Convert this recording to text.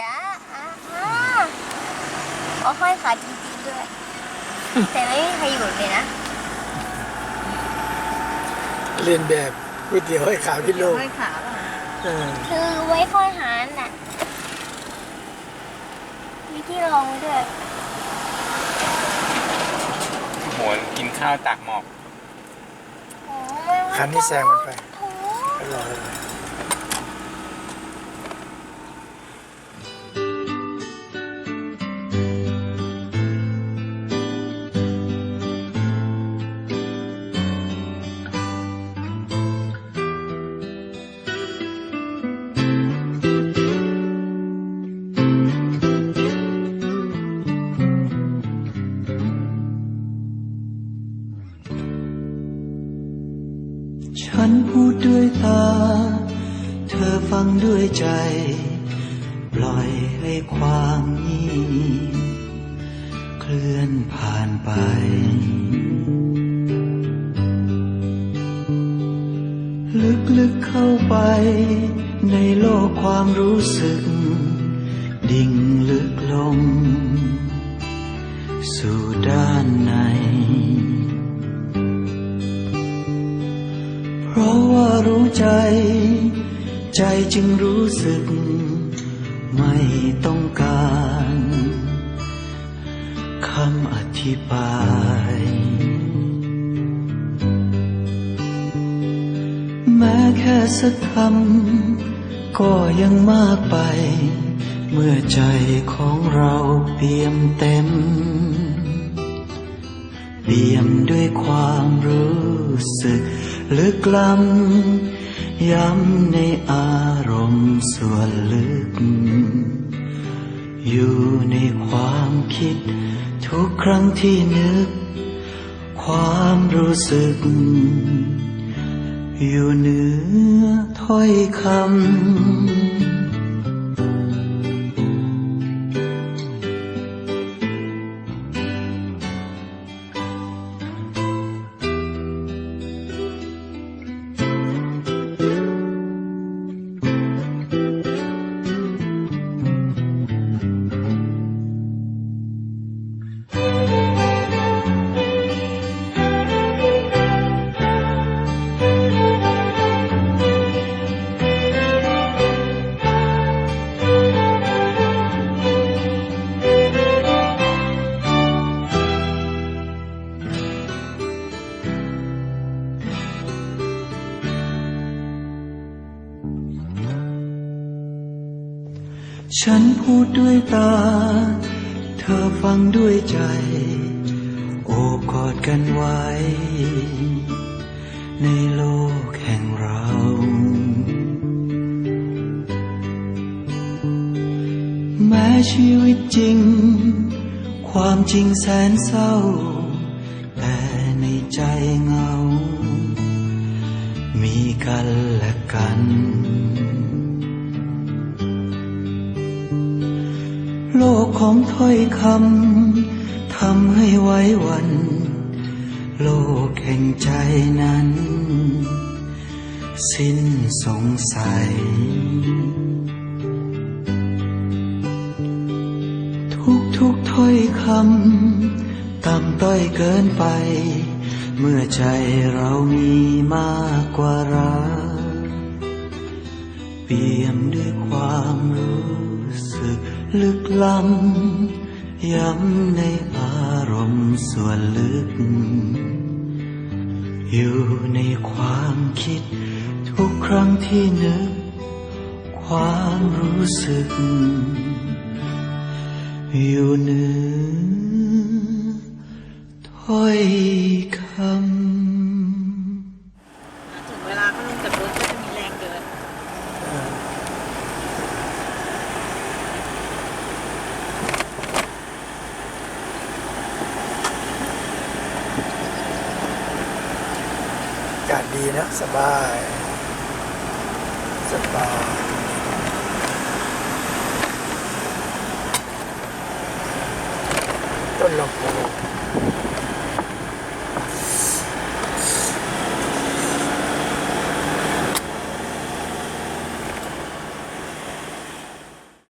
จ๊ะอ่าฮะเอาห้อยขาจริงๆด้วย แต่ไม่มีใครอยู่เลยนะเรียนแบบก๋วยเตี๋ยวให้ขาพิโลกห้อยขาป่ะเออคือไว้ค่อยหารน่ะมีที่รองไว้ด้วยโอ้โหกินข้าวตากหมอก โอ้ไม่ว่าคันนี้แซงมันไปโถ่อร่อยเลยังด้วยใจ ปล่อยให้ความเงียบเคลื่อนผ่านไป ลึกๆเข้าไป ในโลกความรู้สึก ดิ่งลึกลง สู่ด้านในเพราะว่ารู้ใจ ใจจึงรู้สึก ไม่ต้องการ คำอธิบาย แม้แค่สักคำก็ยังมากไป เมื่อใจของเราเปี่ยมเต็มเปี่ยมด้วยความรู้สึกลึกล้ำ ย้ำในอารมณ์ส่วนลึก อยู่ในความคิด ทุกครั้งที่นึก ความรู้สึก อยู่เหนือถ้อยคำ ฉันพูดด้วยตา เธอฟังด้วยใจ โอบกอดกันไว้ ในโลกแห่งเรา แม้ชีวิตจริง ความจริงแสนเศร้า แต่ในใจเงา มีกันและกัน ของถ้อยคำทำให้ไว้วัน โลกแห่งใจนั้น สิ้นสงสัย ทุกทุกถ้อยคำต่ำต้อยเกินไป เมื่อใจเรามีมากกว่ารักเปี่ยมด้วยความรู้ สึกลึกล้ำ ย้ำในอารมณ์ส่วนลึก อยู่ในความคิด ทุกครั้งที่นึก ความรู้สึก อยู่เหนือถ้อยคำ ถึงเวลาเขาลงจากรถก็จะมีแรงเดิน อากาศดี นะ สบาย สบาย